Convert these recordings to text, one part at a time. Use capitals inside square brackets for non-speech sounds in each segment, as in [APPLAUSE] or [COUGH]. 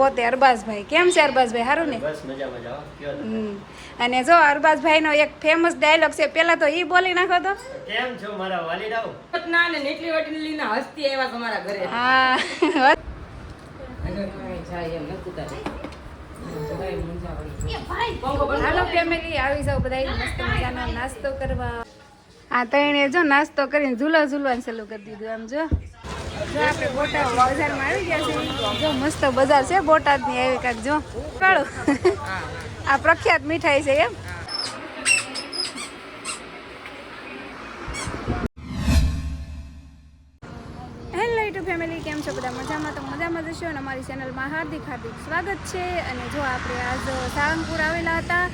પોતે અરબાઝભાઈ. કેમ છે અરબાઝભાઈ? સારું ને. અને જો અરબાઝભાઈનો એક ફેમસ ડાયલોગ છે પેલા તો ઈ બોલી નાખો તો. કેમ છો મારા વાલીડાઓ ના ને નેટલી વટીને લઈને હસતી આવ્યા તમારા ઘરે. હા. હાલો ફેમિલી આવી જાવ બધા મસ્ત મજાનો નાસ્તો કરવા. આ તઈને જો નાસ્તો કરીને ઝૂલો ઝૂલવાનું ચાલુ કરી દીધું આમ જો. મસ્ત બજાર છે બોટાદની આવી કાંક જો. કાળો. આ પ્રખ્યાત મીઠાઈ છે એમ. ફેમિલી કેમ છો બધા? મજામાં તો મજામાં જશો અને અમારી ચેનલમાં હાર્દિક હાર્દિક સ્વાગત છે. અને જો આપણે આજ સાળંગપુર આવેલા હતા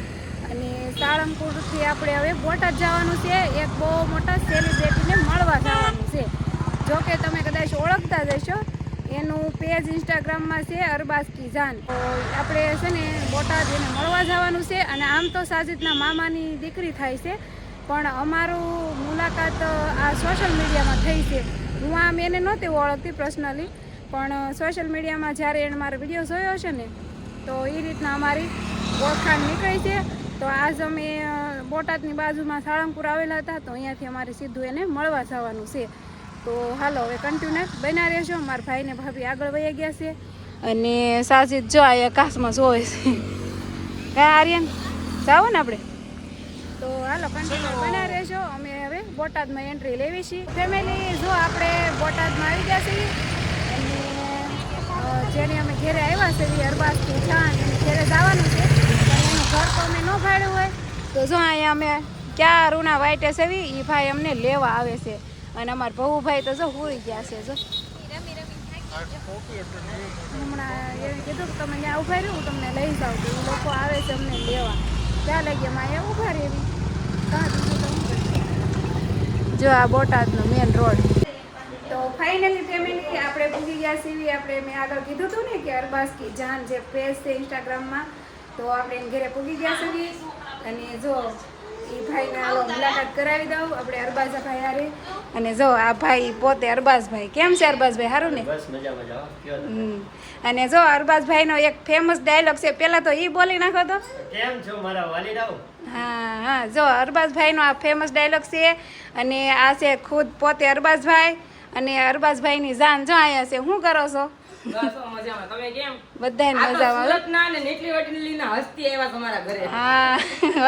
અને સાળંગપુરથી આપણે હવે બોટાદ જવાનું છે. એક બહુ મોટા સેલિબ્રિટીને મળવા જવાનું છે. જો કે તમે કદાચ ઓળખતા જ હશો, એનું પેજ ઇન્સ્ટાગ્રામમાં છે અરબાઝ કી જાન. તો આપણે છે ને બોટાદ એને મળવા જવાનું છે અને આમ તો સાજિદના મામાની દીકરી થાય છે, પણ અમારું મુલાકાત આ સોશિયલ મીડિયામાં થઈ છે. હું આમ એને નહોતી ઓળખતી પર્સનલી પણ સોશિયલ મીડિયામાં જ્યારે એણે મારો વીડિયો જોયો છે ને, તો એ રીતના અમારી ઓળખાણ નીકળી છે. તો આજ અમે બોટાદની બાજુમાં સાળંગપુર આવેલા હતા, તો અહીંયાથી અમારે સીધું એને મળવા જવાનું છે. તો હાલો હવે કન્ટિન્યુ બન્યા રહેશો મારા ભાઈને ભાભી આગળ વહી ગયા છે. અને સાજીદ જો આ આકાશમાં જોવે છે. હા આર્યન જાઓ ને આપણે. તો હાલો કન્ટિન્યુ બન્યા રહેશો અમે હવે બોટાદમાં એન્ટ્રી લેવી છીએ ફેમિલી જો આપણે બોટાદમાં આવી ગયા છીએ. અને જેને અમે ઘેરે આવ્યા છે એ છાન એને ઘેરે જવાનું છે. એનું ઘર તો અમે ન ભાડ્યું હોય. તો જો અહીંયા અમે ક્યાં રૂના વાઇટે સેવી એ ભાઈ અમને લેવા આવે છે. અને અમારા ભવુભાઈ તો જો હોઈ ગયા છે, જો. હમણાં એવી કીધું કે તમે ત્યાં ઊભા રહ્યું તમને લઈ જાઉં તો લોકો આવે છે અમને લેવા. ત્યાં લઈ ગયા? માં ઊભા રહેવી? જો આ બોટાદનો મેન રોડ તો ફાઇનલી ફેમિલી આપણે પૂછી ગયા સીવી આપણે મેં આગળ કીધું હતું ને કે અરબાઝ કી જાન જે પેજ છે ઇન્સ્ટાગ્રામમાં તો આપણે ઘરે પૂગી ગયા છીએ. અને જો એ ભાઈને હાલો મુલાકાત કરાવી દઉં. આપણે અરબાઝા ભાઈ હારે. અને જો આ ભાઈ પોતે અરબાઝભાઈ. કેમ છે અરબાઝભાઈ? સારું ને. અને જો અરબાઝભાઈનો એક ફેમસ ડાયલોગ છે. પેલા તો એ બોલી નાખો તો. કેમ છો? મારા વાલીડાઓ હા હા. જો અરબાઝભાઈનો આ ફેમસ ડાયલોગ છે. અને આ છે ખુદ પોતે અરબાઝભાઈ. અને અરબાઝભાઈની જાન જો અહીંયા છે. શું કરો છો? હો તો હસતી આવ્યા તમારા ઘરે. હા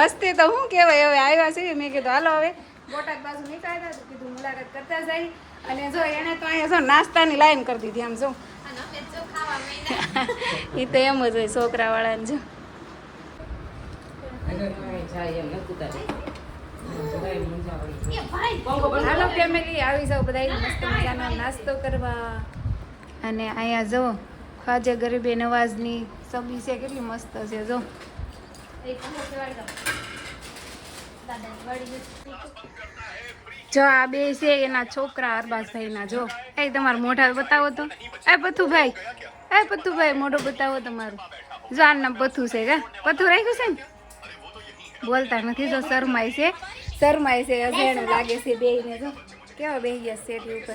હસ્તી તો શું કહેવાય? હવે આવ્યા છે મેં કીધું હાલો હવે. બોટાદ બાજુ નીકળ્યા હતા કીધું મુલાકાત કરતા જાય અને જો એને તો અહીંયા જો નાસ્તાની લાઈન કરી દીધી આમ જો. એ તો એમ જ હોય છોકરાવાળાને જો. હાલો ફેમિલી આવી જાવ બધા મસ્ત મજાનો નાસ્તો કરવા. અને અહીંયા જો, ખાજે ગરીબે નવાઝની સબ્જી છે, કેટલી મસ્ત છે, જો. જો આ બે છે, એના છોકરા અરબાઝભાઈના જો. એ તમારો મોઢા બતાવો તો. એ પથુભાઈ એ પથુભાઈ, મોઢો બતાવો તમારું. જો આ નામ પથુ છે, કે? પથુ રાખ્યું છે ને? બોલતા નથી, જો શરમાય છે. શરમાય છે અજાણું લાગે છે બેયને જો. કેવા બે ગયા સેટી ઉપર?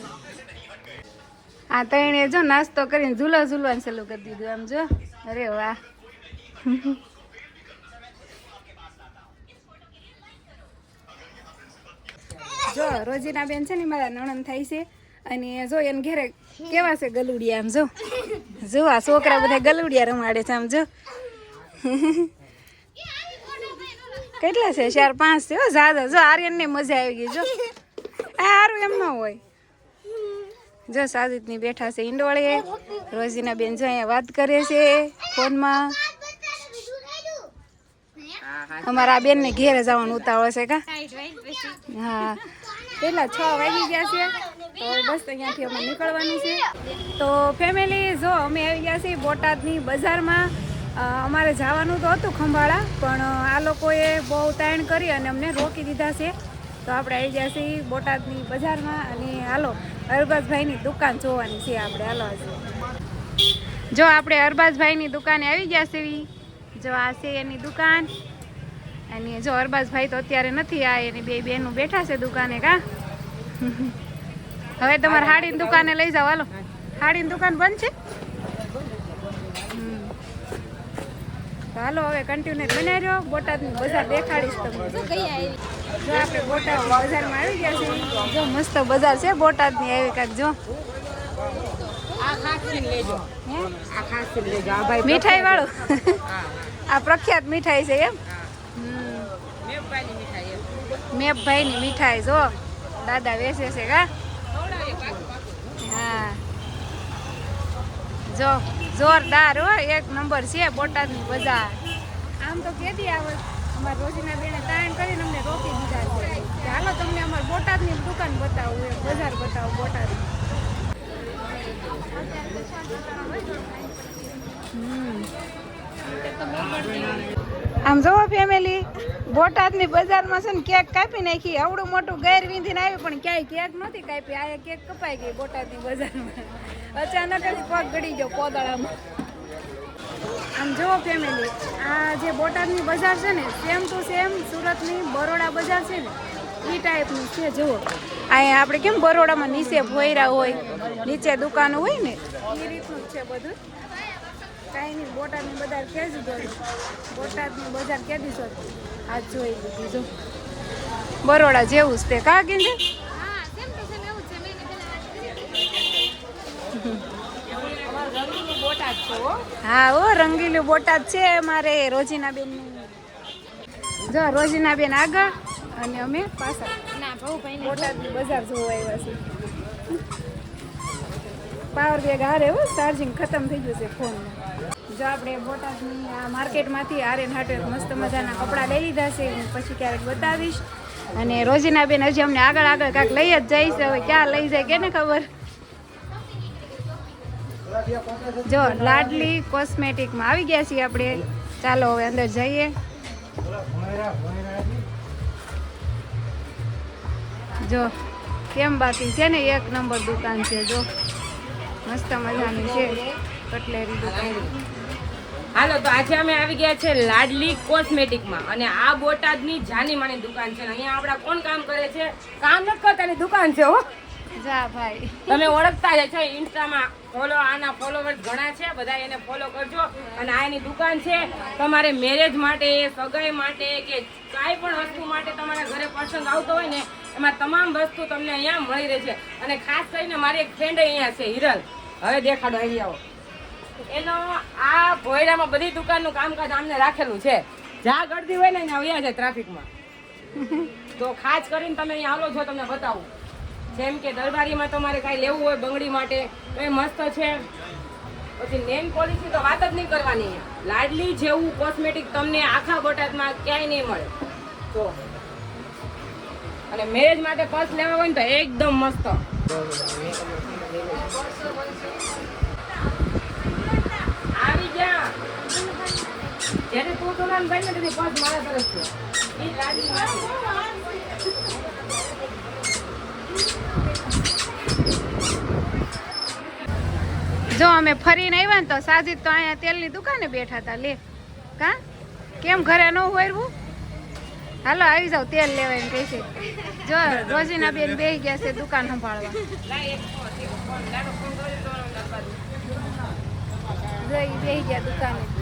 આ તઈને જો નાસ્તો કરીને ઝૂલા ઝૂલવાનું ચાલુ કરી દીધું, આમ જો. અરે વાહ. જો, રોજીના બેન છે ને, મારા નણંદ થાય છે. અને જો એને ઘેરે કેવા છે ગલુડિયા, આમ જો. જો, આ છોકરા બધા ગલુડિયા રમાડે છે, આમ જો. કેટલા છે? ચાર, પાંચ છે, હો જ્યાદા જો આર્યન ને મજા આવી ગઈ, જો. આ સારું એમ ન હોય. જો સાજિદની બેઠા છે ઈંડોળે. રોજીના બેન જો અહીંયા વાત કરે છે ફોનમાં. અમારા બેનને ઘેરે જવાનું ઉતાવળ છે કા? હા. પેલા છ વાગી ગયા છે. તો બસ અહીંયાથી અમે નીકળવાનું છે. તો ફેમિલી, જો અમે આવી ગયા છીએ બોટાદની બજારમાં. અમારે જવાનું તો હતું ખંભાળા, પણ આ લોકોએ બહુ તાણ કરી અને અમને રોકી દીધા છે. તો આપણે આવી ગયા છીએ બોટાદની બજારમાં અને હાલો અરબાઝભાઈની દુકાન જોવાની છે આપણે હાલો જો આપણે અરબાઝભાઈની દુકાને આવી ગયા છે જો આ છે એની દુકાન. અને જો અરબાઝભાઈ તો અત્યારે નથી આ એની બે બહેનો બેઠા છે દુકાને કા? [LAUGHS] હવે તમારે હાડીની દુકાને લઈ જાઓ હાલો. હાડીની દુકાન બંધ છે હમ. તો હાલો હવે કન્ટિન્યુ બનાવી રહ્યો બોટાદની બજાર દેખાડીશ તમને. જો આપણે બોટાદની બજારમાં આવી ગયા છીએ. જો મસ્ત બજાર છે બોટાદની. આવી કાંક જો. મીઠાઈ વાળું આ પ્રખ્યાત મીઠાઈ છે એમ? મેપભાઈ ની મીઠાઈ જો. દાદા વેચે છે કા? હા. જો. જોરદાર હો, એક નંબર છે બોટાદની બજાર. આમ તો કેદી આવે, અમારા રોજીના બેને તાણ કરીને અમને રોકી દીધા છે. હાલો તમને અમારી બોટાદની દુકાન બતાવું એમ બજાર બતાવું બોટાદની. આમ જોવો ફેમિલી બોટાદની બજારમાં છે ને કેક કાપી નાખી, આવડું મોટું ગેર વીંધીને આવી, પણ ક્યાંય કેક નથી કાપી આ કેક કપાઈ ગઈ બોટાદની બજારમાં. અચાનક જ પગ ગળી ગયો કોદળામાં આમ જુઓ ફેમિલી આ જે બોટાદની બજાર છે ને સેમ ટુ સેમ સુરતની બરોડા બજાર છે ને એ ટાઈપનું છે, જુઓ. અહીંયા આપણે કેમ બરોડામાં નીચે ભોયરા હોય, નીચે દુકાનો હોય ને એ રીતનું છે બધું. કાંઈ નહીં, બોટાદની બજાર કેજ ગઈ બોટાદની બજાર કેદી દીધો આજ જોઈ લીધી, જો. બરોડા જેવું જ તે, કા ગીંજે બોટાદ છો હો હા ઓ રંગીલું બોટાદ છે અમારે રોજીના બેન જો રોજીના બેન આગળ અને અમે પાછળ ના ભાઈ બોટાદની બજાર જોવા આવ્યા છે. પાવર બેગ હારે હો ચાર્જિંગ ખતમ થઈ ગયું છે ફોનમાં જો આપણે બોટાદની આ માર્કેટમાંથી આરે હાટે મસ્ત મજાના કપડાં લઈ લીધા છે હું પછી ક્યારેક બતાવીશ. અને રોજીના બેન હજી અમને આગળ આગળ કાંઈક લઈ જ જાય છે હવે ક્યાં લઈ જાય કેને ખબર? જો, લાડલી કોસ્મેટિકમાં આવી ગયા છીએ આપણે. ચાલો હવે અંદર જઈએ. જો, કેમ બાકી છે ને? એક નંબર દુકાન છે, જો. મસ્ત મજાની છે, કટલેરી દુકાન. હાલો, તો આજે અમે આવી ગયા છે લાડલી કોસ્મેટિકમાં અને આ બોટાદની જાની માની દુકાન છે. અહીંયા આપણા કોણ કામ કરે છે? કામ નથી કરતાની દુકાન છે, હો. જા ભાઈ. તમે ઓળખતા જ છો, ઇન્સ્ટામાં ફોલો આના ફોલોવર્સ ઘણા છે, બધા એને ફોલો કરજો. અને આ એની દુકાન છે, તમારે મેરેજ માટે, સગાઈ માટે કે કાંઈ પણ વસ્તુ માટે તમારા ઘરે પસંદ આવતો હોય ને, એમાં તમામ વસ્તુ તમને અહીંયા મળી રહે છે. અને ખાસ કરીને મારી એક ફ્રેન્ડ અહીંયા છે, હિરલ. હવે દેખાડો આવી આવો. એનો આ ભોયરામાં બધી દુકાનનું કામકાજ આમને રાખેલું છે. જ્યાં ગળતી હોય ને ત્યાં આવ્યા છે ટ્રાફિકમાં તો ખાસ કરીને તમે અહીંયા આવો છો તમને બતાવું. જેમ કે દરબારીમાં તમારે કાંઈ લેવું હોય બંગડી માટે, તો એ મસ્ત છે. પછી નેમ પોલિસી તો વાત જ નહીં કરવાની. લાડલી જેવું કોસ્મેટિક તમને આખા બોટાદમાં ક્યાંય નહીં મળે. તો અને મેરેજ માટે પર્સ લેવા હોય ને તો એકદમ મસ્ત. આવી ગયા. જ્યારે તું તો ભાઈ ને પર્સ મારા તરફ છે. એ લાડલી જો અમે ફરીને આવ્યા ને તો સાજીદ તો અહીંયા તેલની દુકાને બેઠા હતા લે. કા? કેમ ઘરે ન હોયરવું હાલો આવી જાવ તેલ લેવા એમ કહે છે. જો રોજીના બેન બે ગયા છે દુકાન સંભાળવા. જો એ બે ગયા દુકાને.